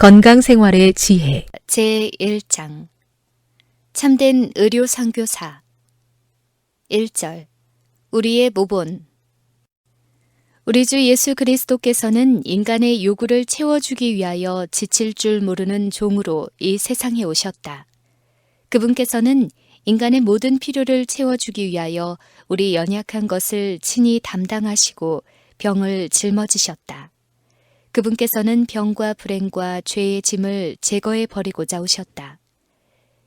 건강생활의 지혜. 제1장. 참된 의료 선교사. 1절. 우리의 모본. 우리 주 예수 그리스도께서는 인간의 요구를 채워주기 위하여 지칠 줄 모르는 종으로 이 세상에 오셨다. 그분께서는 인간의 모든 필요를 채워주기 위하여 우리 연약한 것을 친히 담당하시고 병을 짊어지셨다. 그분께서는 병과 불행과 죄의 짐을 제거해 버리고자 오셨다.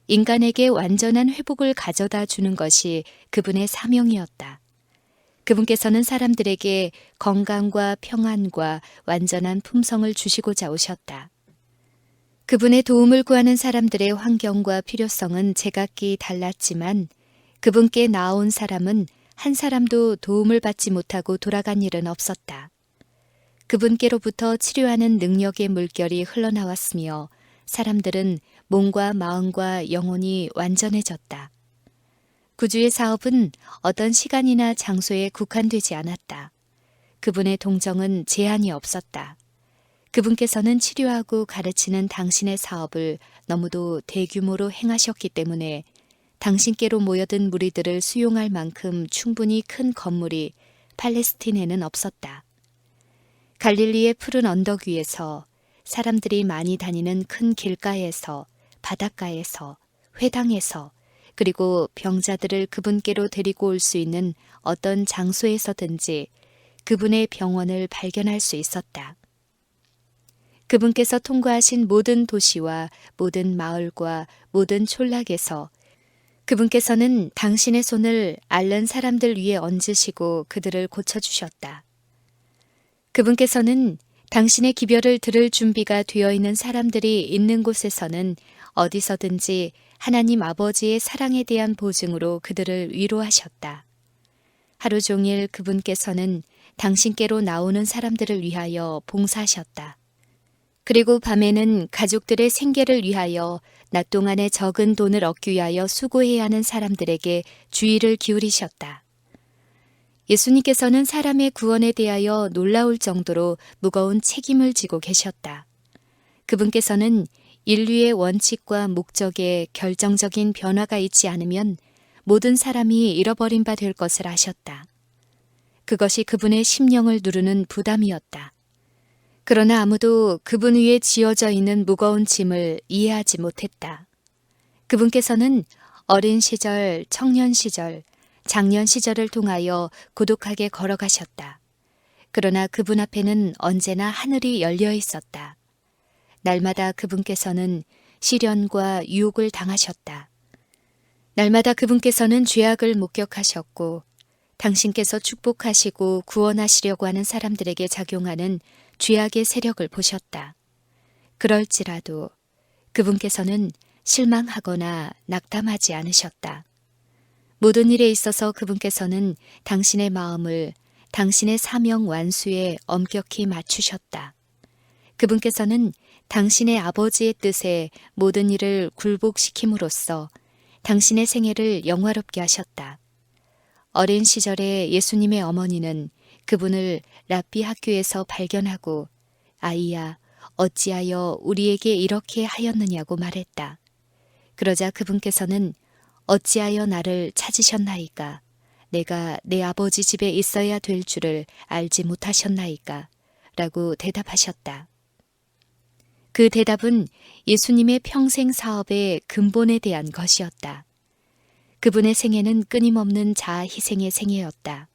인간에게 완전한 회복을 가져다 주는 것이 그분의 사명이었다. 그분께서는 사람들에게 건강과 평안과 완전한 품성을 주시고자 오셨다. 그분의 도움을 구하는 사람들의 환경과 필요성은 제각기 달랐지만 그분께 나온 사람은 한 사람도 도움을 받지 못하고 돌아간 일은 없었다. 그분께로부터 치료하는 능력의 물결이 흘러나왔으며 사람들은 몸과 마음과 영혼이 완전해졌다. 구주의 사업은 어떤 시간이나 장소에 국한되지 않았다. 그분의 동정은 제한이 없었다. 그분께서는 치료하고 가르치는 당신의 사업을 너무도 대규모로 행하셨기 때문에 당신께로 모여든 무리들을 수용할 만큼 충분히 큰 건물이 팔레스틴에는 없었다. 갈릴리의 푸른 언덕 위에서 사람들이 많이 다니는 큰 길가에서 바닷가에서 회당에서 그리고 병자들을 그분께로 데리고 올 수 있는 어떤 장소에서든지 그분의 병원을 발견할 수 있었다. 그분께서 통과하신 모든 도시와 모든 마을과 모든 촌락에서 그분께서는 당신의 손을 앓는 사람들 위에 얹으시고 그들을 고쳐주셨다. 그분께서는 당신의 기별을 들을 준비가 되어 있는 사람들이 있는 곳에서는 어디서든지 하나님 아버지의 사랑에 대한 보증으로 그들을 위로하셨다. 하루 종일 그분께서는 당신께로 나오는 사람들을 위하여 봉사하셨다. 그리고 밤에는 가족들의 생계를 위하여 낮 동안에 적은 돈을 얻기 위하여 수고해야 하는 사람들에게 주의를 기울이셨다. 예수님께서는 사람의 구원에 대하여 놀라울 정도로 무거운 책임을 지고 계셨다. 그분께서는 인류의 원칙과 목적에 결정적인 변화가 있지 않으면 모든 사람이 잃어버린 바 될 것을 아셨다. 그것이 그분의 심령을 누르는 부담이었다. 그러나 아무도 그분 위에 지어져 있는 무거운 짐을 이해하지 못했다. 그분께서는 어린 시절, 청년 시절, 장년 시절을 통하여 고독하게 걸어가셨다. 그러나 그분 앞에는 언제나 하늘이 열려 있었다. 날마다 그분께서는 시련과 유혹을 당하셨다. 날마다 그분께서는 죄악을 목격하셨고 당신께서 축복하시고 구원하시려고 하는 사람들에게 작용하는 죄악의 세력을 보셨다. 그럴지라도 그분께서는 실망하거나 낙담하지 않으셨다. 모든 일에 있어서 그분께서는 당신의 마음을 당신의 사명 완수에 엄격히 맞추셨다. 그분께서는 당신의 아버지의 뜻에 모든 일을 굴복시킴으로써 당신의 생애를 영화롭게 하셨다. 어린 시절에 예수님의 어머니는 그분을 랍비 학교에서 발견하고 아이야, 어찌하여 우리에게 이렇게 하였느냐고 말했다. 그러자 그분께서는 어찌하여 나를 찾으셨나이까? 내가 내 아버지 집에 있어야 될 줄을 알지 못하셨나이까? 라고 대답하셨다. 그 대답은 예수님의 평생 사업의 근본에 대한 것이었다. 그분의 생애는 끊임없는 자아 희생의 생애였다.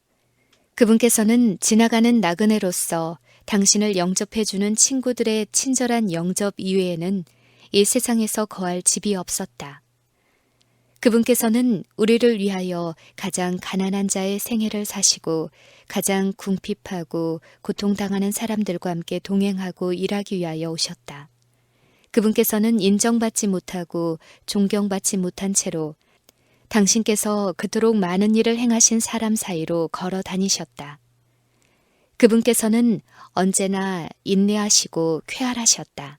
그분께서는 지나가는 나그네로서 당신을 영접해주는 친구들의 친절한 영접 이외에는 이 세상에서 거할 집이 없었다. 그분께서는 우리를 위하여 가장 가난한 자의 생애를 사시고 가장 궁핍하고 고통당하는 사람들과 함께 동행하고 일하기 위하여 오셨다. 그분께서는 인정받지 못하고 존경받지 못한 채로 당신께서 그토록 많은 일을 행하신 사람 사이로 걸어 다니셨다. 그분께서는 언제나 인내하시고 쾌활하셨다.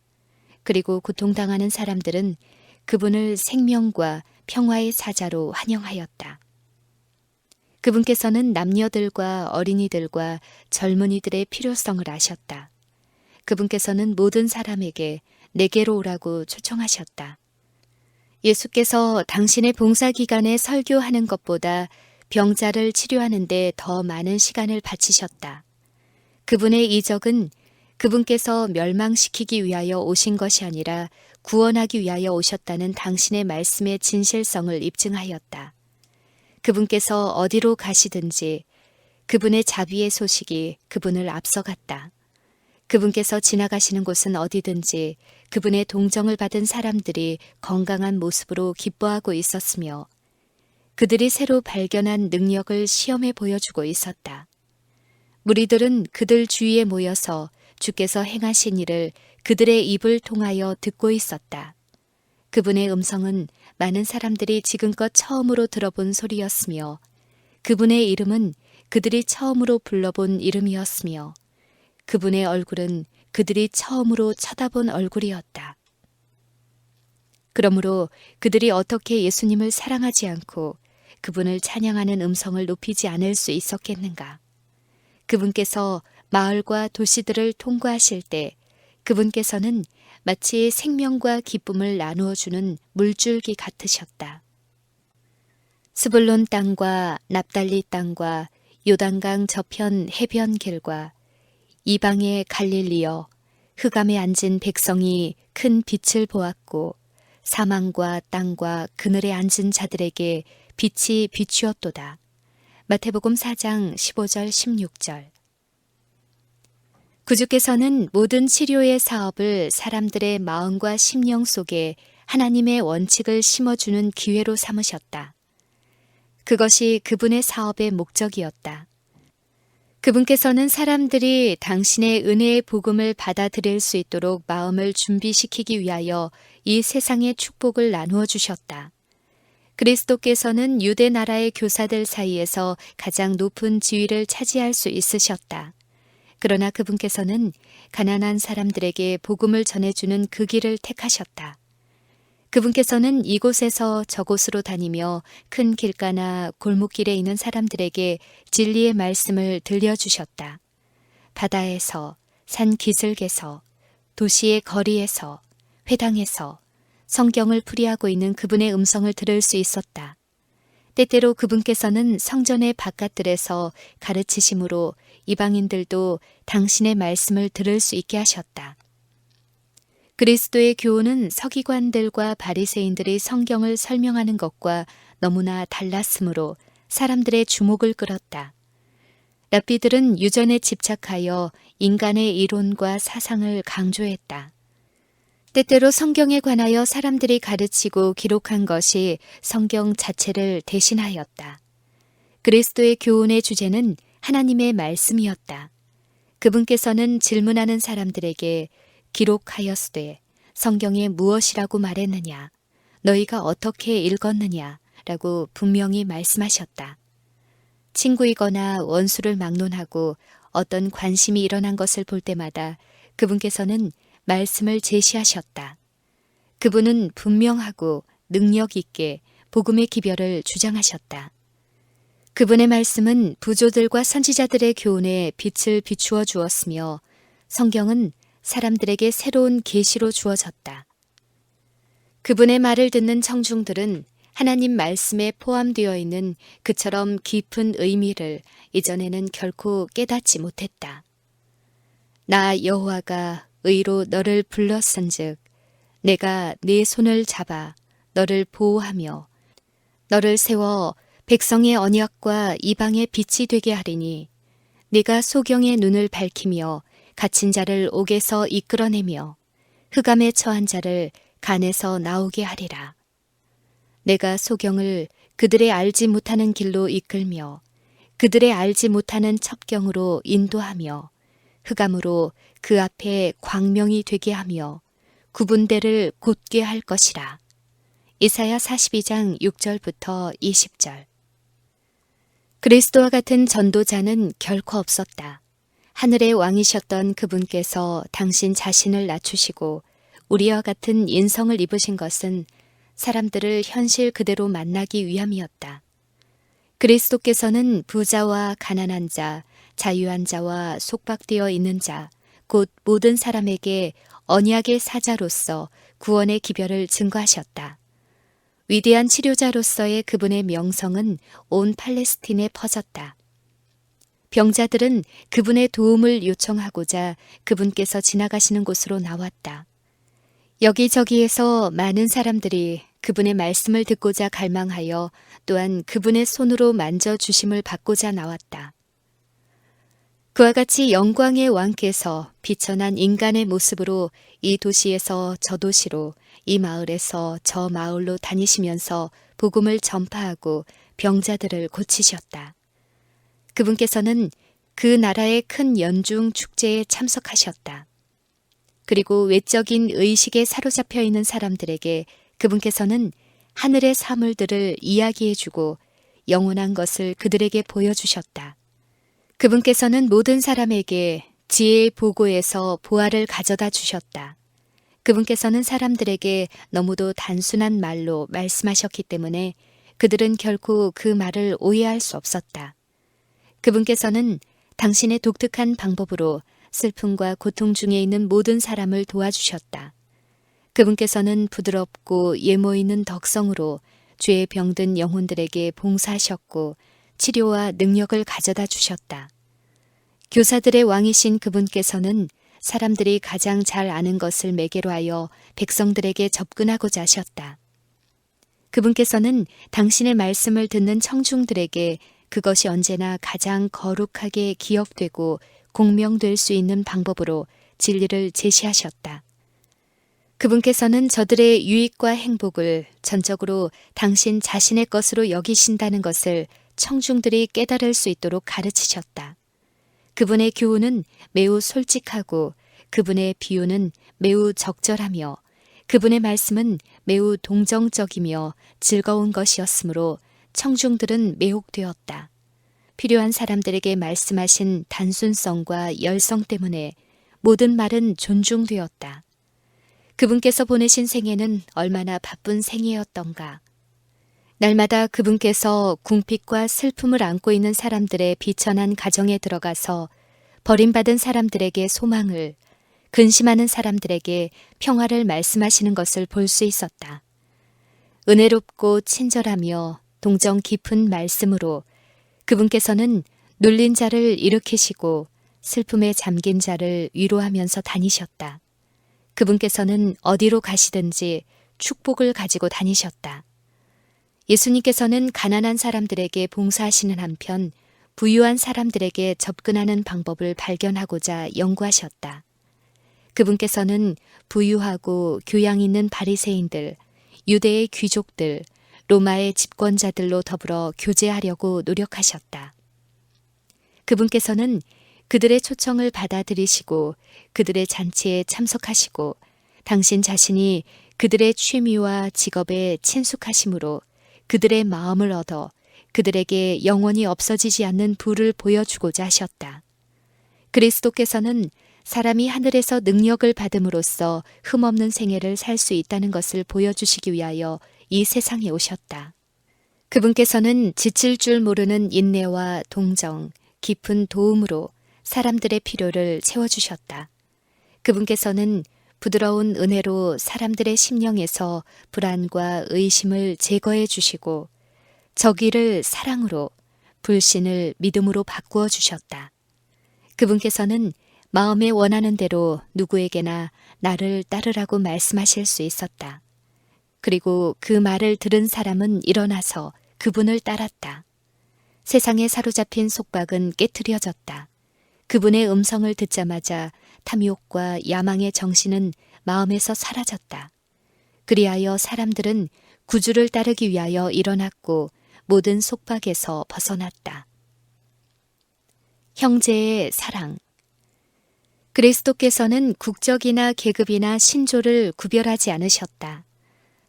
그리고 고통당하는 사람들은 그분을 생명과 평화의 사자로 환영하였다. 그분께서는 남녀들과 어린이들과 젊은이들의 필요성을 아셨다. 그분께서는 모든 사람에게 내게로 오라고 초청하셨다. 예수께서 당신의 봉사 기간에 설교하는 것보다 병자를 치료하는데 더 많은 시간을 바치셨다. 그분의 이적은 그분께서 멸망시키기 위하여 오신 것이 아니라 구원하기 위하여 오셨다는 당신의 말씀의 진실성을 입증하였다. 그분께서 어디로 가시든지 그분의 자비의 소식이 그분을 앞서갔다. 그분께서 지나가시는 곳은 어디든지 그분의 동정을 받은 사람들이 건강한 모습으로 기뻐하고 있었으며 그들이 새로 발견한 능력을 시험해 보여주고 있었다. 무리들은 그들 주위에 모여서 주께서 행하신 일을 그들의 입을 통하여 듣고 있었다. 그분의 음성은 많은 사람들이 지금껏 처음으로 들어본 소리였으며 그분의 이름은 그들이 처음으로 불러본 이름이었으며 그분의 얼굴은 그들이 처음으로 쳐다본 얼굴이었다. 그러므로 그들이 어떻게 예수님을 사랑하지 않고 그분을 찬양하는 음성을 높이지 않을 수 있었겠는가? 그분께서 마을과 도시들을 통과하실 때 그분께서는 마치 생명과 기쁨을 나누어 주는 물줄기 같으셨다. 스불론 땅과 납달리 땅과 요단강 저편 해변 길과 이방의 갈릴리어 흑암에 앉은 백성이 큰 빛을 보았고 사망과 땅과 그늘에 앉은 자들에게 빛이 비추었도다. 마태복음 4장 15절 16절 구주께서는 모든 치료의 사업을 사람들의 마음과 심령 속에 하나님의 원칙을 심어주는 기회로 삼으셨다. 그것이 그분의 사업의 목적이었다. 그분께서는 사람들이 당신의 은혜의 복음을 받아들일 수 있도록 마음을 준비시키기 위하여 이 세상의 축복을 나누어 주셨다. 그리스도께서는 유대 나라의 교사들 사이에서 가장 높은 지위를 차지할 수 있으셨다. 그러나 그분께서는 가난한 사람들에게 복음을 전해주는 그 길을 택하셨다. 그분께서는 이곳에서 저곳으로 다니며 큰 길가나 골목길에 있는 사람들에게 진리의 말씀을 들려주셨다. 바다에서, 산 기슭에서, 도시의 거리에서, 회당에서 성경을 풀이하고 있는 그분의 음성을 들을 수 있었다. 때때로 그분께서는 성전의 바깥들에서 가르치심으로 이방인들도 당신의 말씀을 들을 수 있게 하셨다. 그리스도의 교훈은 서기관들과 바리새인들이 성경을 설명하는 것과 너무나 달랐으므로 사람들의 주목을 끌었다. 랍비들은 유전에 집착하여 인간의 이론과 사상을 강조했다. 때때로 성경에 관하여 사람들이 가르치고 기록한 것이 성경 자체를 대신하였다. 그리스도의 교훈의 주제는 하나님의 말씀이었다. 그분께서는 질문하는 사람들에게 기록하였으되 성경에 무엇이라고 말했느냐, 너희가 어떻게 읽었느냐, 라고 분명히 말씀하셨다. 친구이거나 원수를 막론하고 어떤 관심이 일어난 것을 볼 때마다 그분께서는 말씀을 제시하셨다. 그분은 분명하고 능력 있게 복음의 기별을 주장하셨다. 그분의 말씀은 부조들과 선지자들의 교훈에 빛을 비추어 주었으며 성경은 사람들에게 새로운 계시로 주어졌다. 그분의 말을 듣는 청중들은 하나님 말씀에 포함되어 있는 그처럼 깊은 의미를 이전에는 결코 깨닫지 못했다. 나 여호와가 의로 너를 불렀은즉 내가 네 손을 잡아 너를 보호하며 너를 세워 백성의 언약과 이방의 빛이 되게 하리니 네가 소경의 눈을 밝히며 갇힌 자를 옥에서 이끌어내며 흑암에 처한 자를 간에서 나오게 하리라. 내가 소경을 그들의 알지 못하는 길로 이끌며 그들의 알지 못하는 첩경으로 인도하며 흑암으로 그 앞에 광명이 되게 하며 구분대를 곧게 할 것이라. 이사야 42장 6절부터 20절. 그리스도와 같은 전도자는 결코 없었다. 하늘의 왕이셨던 그분께서 당신 자신을 낮추시고 우리와 같은 인성을 입으신 것은 사람들을 현실 그대로 만나기 위함이었다. 그리스도께서는 부자와 가난한 자, 자유한 자와 속박되어 있는 자, 곧 모든 사람에게 언약의 사자로서 구원의 기별을 증거하셨다. 위대한 치료자로서의 그분의 명성은 온 팔레스틴에 퍼졌다. 병자들은 그분의 도움을 요청하고자 그분께서 지나가시는 곳으로 나왔다. 여기저기에서 많은 사람들이 그분의 말씀을 듣고자 갈망하여 또한 그분의 손으로 만져주심을 받고자 나왔다. 그와 같이 영광의 왕께서 비천한 인간의 모습으로 이 도시에서 저 도시로 이 마을에서 저 마을로 다니시면서 복음을 전파하고 병자들을 고치셨다. 그분께서는 그 나라의 큰 연중 축제에 참석하셨다. 그리고 외적인 의식에 사로잡혀 있는 사람들에게 그분께서는 하늘의 사물들을 이야기해주고 영원한 것을 그들에게 보여주셨다. 그분께서는 모든 사람에게 지혜의 보고에서 보화를 가져다 주셨다. 그분께서는 사람들에게 너무도 단순한 말로 말씀하셨기 때문에 그들은 결코 그 말을 오해할 수 없었다. 그분께서는 당신의 독특한 방법으로 슬픔과 고통 중에 있는 모든 사람을 도와주셨다. 그분께서는 부드럽고 예모 있는 덕성으로 죄에 병든 영혼들에게 봉사하셨고 치료와 능력을 가져다 주셨다. 교사들의 왕이신 그분께서는 사람들이 가장 잘 아는 것을 매개로 하여 백성들에게 접근하고자 하셨다. 그분께서는 당신의 말씀을 듣는 청중들에게 그것이 언제나 가장 거룩하게 기억되고 공명될 수 있는 방법으로 진리를 제시하셨다. 그분께서는 저들의 유익과 행복을 전적으로 당신 자신의 것으로 여기신다는 것을 청중들이 깨달을 수 있도록 가르치셨다. 그분의 교훈은 매우 솔직하고 그분의 비유는 매우 적절하며 그분의 말씀은 매우 동정적이며 즐거운 것이었으므로 청중들은 매혹되었다. 필요한 사람들에게 말씀하신 단순성과 열성 때문에 모든 말은 존중되었다. 그분께서 보내신 생애는 얼마나 바쁜 생애였던가. 날마다 그분께서 궁핍과 슬픔을 안고 있는 사람들의 비천한 가정에 들어가서 버림받은 사람들에게 소망을, 근심하는 사람들에게 평화를 말씀하시는 것을 볼 수 있었다. 은혜롭고 친절하며 동정 깊은 말씀으로 그분께서는 눌린 자를 일으키시고 슬픔에 잠긴 자를 위로하면서 다니셨다. 그분께서는 어디로 가시든지 축복을 가지고 다니셨다. 예수님께서는 가난한 사람들에게 봉사하시는 한편 부유한 사람들에게 접근하는 방법을 발견하고자 연구하셨다. 그분께서는 부유하고 교양 있는 바리새인들, 유대의 귀족들, 로마의 집권자들로 더불어 교제하려고 노력하셨다. 그분께서는 그들의 초청을 받아들이시고 그들의 잔치에 참석하시고 당신 자신이 그들의 취미와 직업에 친숙하심으로 그들의 마음을 얻어 그들에게 영원히 없어지지 않는 부를 보여주고자 하셨다. 그리스도께서는 사람이 하늘에서 능력을 받음으로써 흠없는 생애를 살 수 있다는 것을 보여주시기 위하여 이 세상에 오셨다. 그분께서는 지칠 줄 모르는 인내와 동정, 깊은 도움으로 사람들의 필요를 채워주셨다. 그분께서는 부드러운 은혜로 사람들의 심령에서 불안과 의심을 제거해 주시고 저기를 사랑으로 불신을 믿음으로 바꾸어 주셨다. 그분께서는 마음에 원하는 대로 누구에게나 나를 따르라고 말씀하실 수 있었다. 그리고 그 말을 들은 사람은 일어나서 그분을 따랐다. 세상에 사로잡힌 속박은 깨트려졌다. 그분의 음성을 듣자마자 탐욕과 야망의 정신은 마음에서 사라졌다. 그리하여 사람들은 구주를 따르기 위하여 일어났고 모든 속박에서 벗어났다. 형제의 사랑 그리스도께서는 국적이나 계급이나 신조를 구별하지 않으셨다.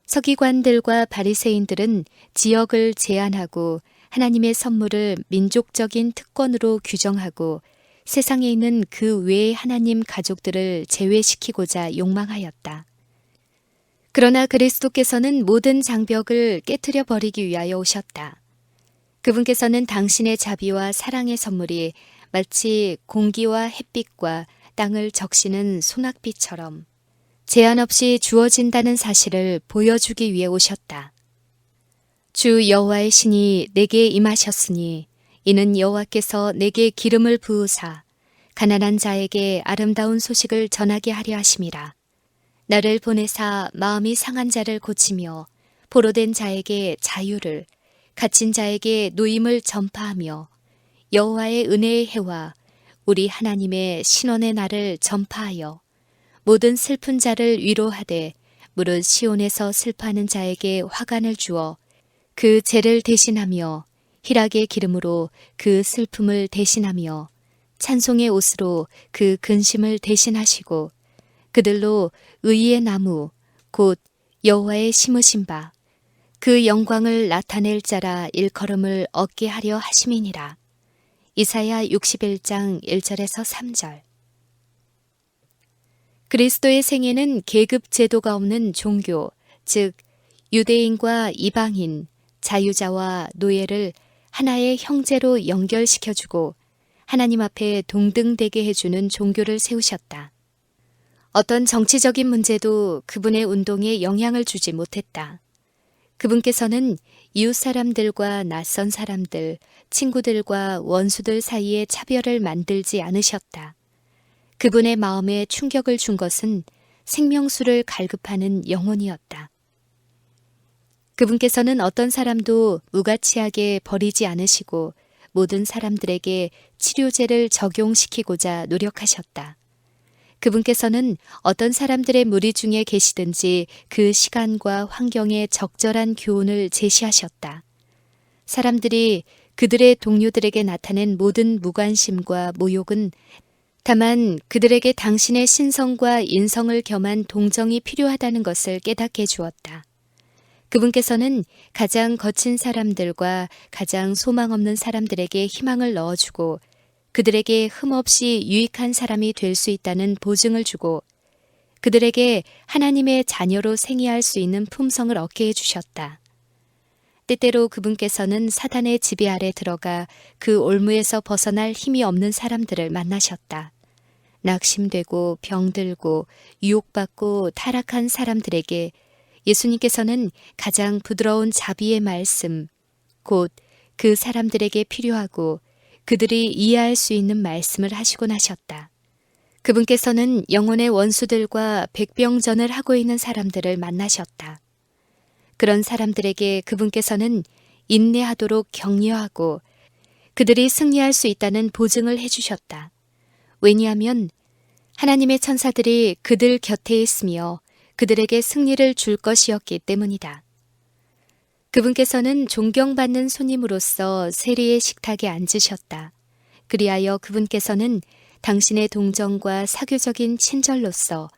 서기관들과 바리새인들은 지역을 제한하고 하나님의 선물을 민족적인 특권으로 규정하고 세상에 있는 그 외의 하나님 가족들을 제외시키고자 욕망하였다. 그러나 그리스도께서는 모든 장벽을 깨뜨려 버리기 위하여 오셨다. 그분께서는 당신의 자비와 사랑의 선물이 마치 공기와 햇빛과 땅을 적시는 소낙비처럼 제한 없이 주어진다는 사실을 보여주기 위해 오셨다. 주 여호와의 신이 내게 임하셨으니 이는 여호와께서 내게 기름을 부으사 가난한 자에게 아름다운 소식을 전하게 하려 하심이라. 나를 보내사 마음이 상한 자를 고치며 보로된 자에게 자유를 갇힌 자에게 노임을 전파하며 여호와의 은혜의 해와 우리 하나님의 신원의 날을 전파하여 모든 슬픈 자를 위로하되 무릇 시온에서 슬퍼하는 자에게 화관을 주어 그 죄를 대신하며 희락의 기름으로 그 슬픔을 대신하며 찬송의 옷으로 그 근심을 대신하시고 그들로 의의 나무 곧 여호와의 심으신 바 그 영광을 나타낼 자라 일컬음을 얻게 하려 하심이니라. 이사야 61장 1절에서 3절 그리스도의 생애는 계급 제도가 없는 종교, 즉 유대인과 이방인, 자유자와 노예를 하나의 형제로 연결시켜주고 하나님 앞에 동등되게 해주는 종교를 세우셨다. 어떤 정치적인 문제도 그분의 운동에 영향을 주지 못했다. 그분께서는 이웃 사람들과 낯선 사람들, 친구들과 원수들 사이에 차별을 만들지 않으셨다. 그분의 마음에 충격을 준 것은 생명수를 갈급하는 영혼이었다. 그분께서는 어떤 사람도 무가치하게 버리지 않으시고 모든 사람들에게 치료제를 적용시키고자 노력하셨다. 그분께서는 어떤 사람들의 무리 중에 계시든지 그 시간과 환경에 적절한 교훈을 제시하셨다. 사람들이 그들의 동료들에게 나타낸 모든 무관심과 모욕은 다만 그들에게 당신의 신성과 인성을 겸한 동정이 필요하다는 것을 깨닫게 주었다. 그분께서는 가장 거친 사람들과 가장 소망 없는 사람들에게 희망을 넣어주고 그들에게 흠없이 유익한 사람이 될 수 있다는 보증을 주고 그들에게 하나님의 자녀로 생애할 수 있는 품성을 얻게 해주셨다. 때때로 그분께서는 사단의 지배 아래 들어가 그 올무에서 벗어날 힘이 없는 사람들을 만나셨다. 낙심되고 병들고 유혹받고 타락한 사람들에게 예수님께서는 가장 부드러운 자비의 말씀, 곧 그 사람들에게 필요하고 그들이 이해할 수 있는 말씀을 하시곤 하셨다. 그분께서는 영혼의 원수들과 백병전을 하고 있는 사람들을 만나셨다. 그런 사람들에게 그분께서는 인내하도록 격려하고 그들이 승리할 수 있다는 보증을 해주셨다. 왜냐하면 하나님의 천사들이 그들 곁에 있으며 그들에게 승리를 줄 것이었기 때문이다. 그분께서는 존경받는 손님으로서 세리의 식탁에 앉으셨다. 그리하여 그분께서는 당신의 동정과 사교적인 친절로서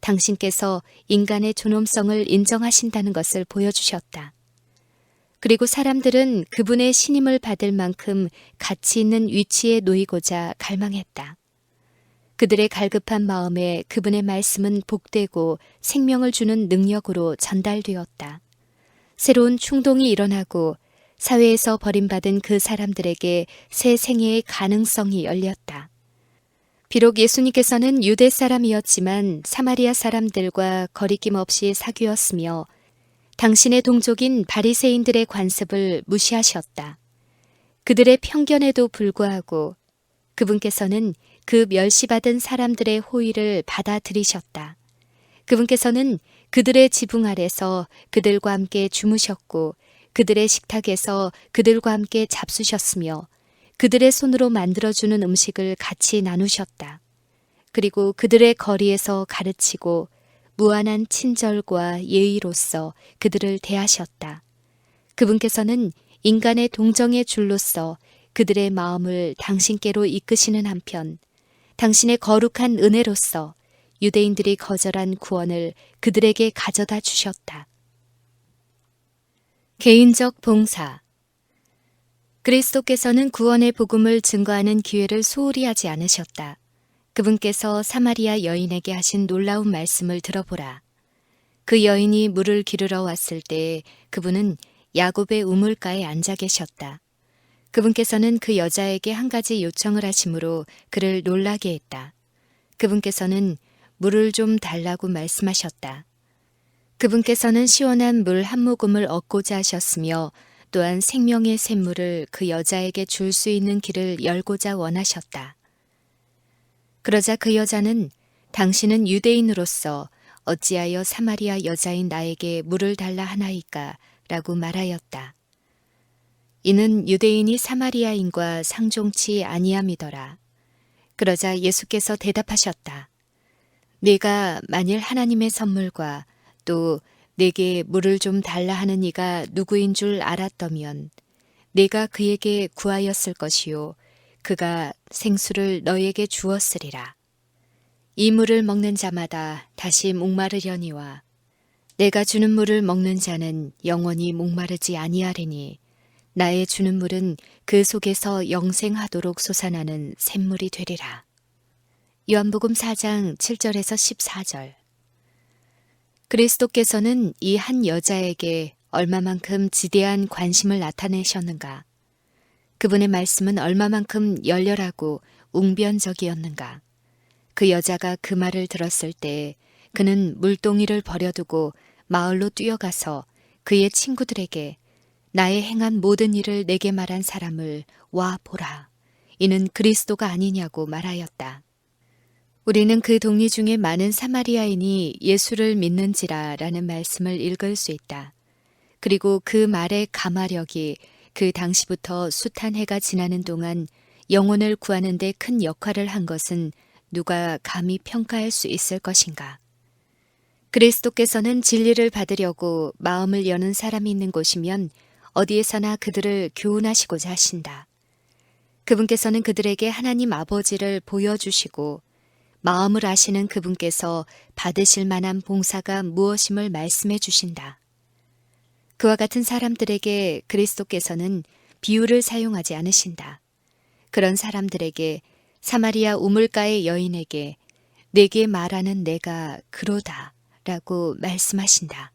당신께서 인간의 존엄성을 인정하신다는 것을 보여주셨다. 그리고 사람들은 그분의 신임을 받을 만큼 가치 있는 위치에 놓이고자 갈망했다. 그들의 갈급한 마음에 그분의 말씀은 복되고 생명을 주는 능력으로 전달되었다. 새로운 충동이 일어나고 사회에서 버림받은 그 사람들에게 새 생애의 가능성이 열렸다. 비록 예수님께서는 유대 사람이었지만 사마리아 사람들과 거리낌 없이 사귀었으며 당신의 동족인 바리새인들의 관습을 무시하셨다. 그들의 편견에도 불구하고 그분께서는 그 멸시받은 사람들의 호의를 받아들이셨다. 그분께서는 그들의 지붕 아래서 그들과 함께 주무셨고 그들의 식탁에서 그들과 함께 잡수셨으며 그들의 손으로 만들어주는 음식을 같이 나누셨다. 그리고 그들의 거리에서 가르치고 무한한 친절과 예의로서 그들을 대하셨다. 그분께서는 인간의 동정의 줄로서 그들의 마음을 당신께로 이끄시는 한편 당신의 거룩한 은혜로서 유대인들이 거절한 구원을 그들에게 가져다 주셨다. 개인적 봉사 그리스도께서는 구원의 복음을 증거하는 기회를 소홀히 하지 않으셨다. 그분께서 사마리아 여인에게 하신 놀라운 말씀을 들어보라. 그 여인이 물을 기르러 왔을 때 그분은 야곱의 우물가에 앉아 계셨다. 그분께서는 그 여자에게 한 가지 요청을 하심으로 그를 놀라게 했다. 그분께서는 물을 좀 달라고 말씀하셨다. 그분께서는 시원한 물 한 모금을 얻고자 하셨으며 또한 생명의 샘물을 그 여자에게 줄 수 있는 길을 열고자 원하셨다. 그러자 그 여자는 당신은 유대인으로서 어찌하여 사마리아 여자인 나에게 물을 달라 하나이까? 라고 말하였다. 이는 유대인이 사마리아인과 상종치 아니함이더라. 그러자 예수께서 대답하셨다. 내가 만일 하나님의 선물과 또 내게 물을 좀 달라 하는 이가 누구인 줄 알았더면 내가 그에게 구하였을 것이요 그가 생수를 너에게 주었으리라. 이 물을 먹는 자마다 다시 목마르려니와 내가 주는 물을 먹는 자는 영원히 목마르지 아니하리니 나의 주는 물은 그 속에서 영생하도록 솟아나는 샘물이 되리라. 요한복음 4장 7절에서 14절. 그리스도께서는 이 한 여자에게 얼마만큼 지대한 관심을 나타내셨는가? 그분의 말씀은 얼마만큼 열렬하고 웅변적이었는가? 그 여자가 그 말을 들었을 때 그는 물동이를 버려두고 마을로 뛰어가서 그의 친구들에게 나의 행한 모든 일을 내게 말한 사람을 와 보라. 이는 그리스도가 아니냐고 말하였다. 우리는 그 동리 중에 많은 사마리아인이 예수를 믿는지라 라는 말씀을 읽을 수 있다. 그리고 그 말의 가마력이 그 당시부터 숱한 해가 지나는 동안 영혼을 구하는 데 큰 역할을 한 것은 누가 감히 평가할 수 있을 것인가. 그리스도께서는 진리를 받으려고 마음을 여는 사람이 있는 곳이면 어디에서나 그들을 교훈하시고자 하신다. 그분께서는 그들에게 하나님 아버지를 보여주시고 마음을 아시는 그분께서 받으실 만한 봉사가 무엇임을 말씀해 주신다. 그와 같은 사람들에게 그리스도께서는 비유를 사용하지 않으신다. 그런 사람들에게 사마리아 우물가의 여인에게 내게 말하는 내가 그로다 라고 말씀하신다.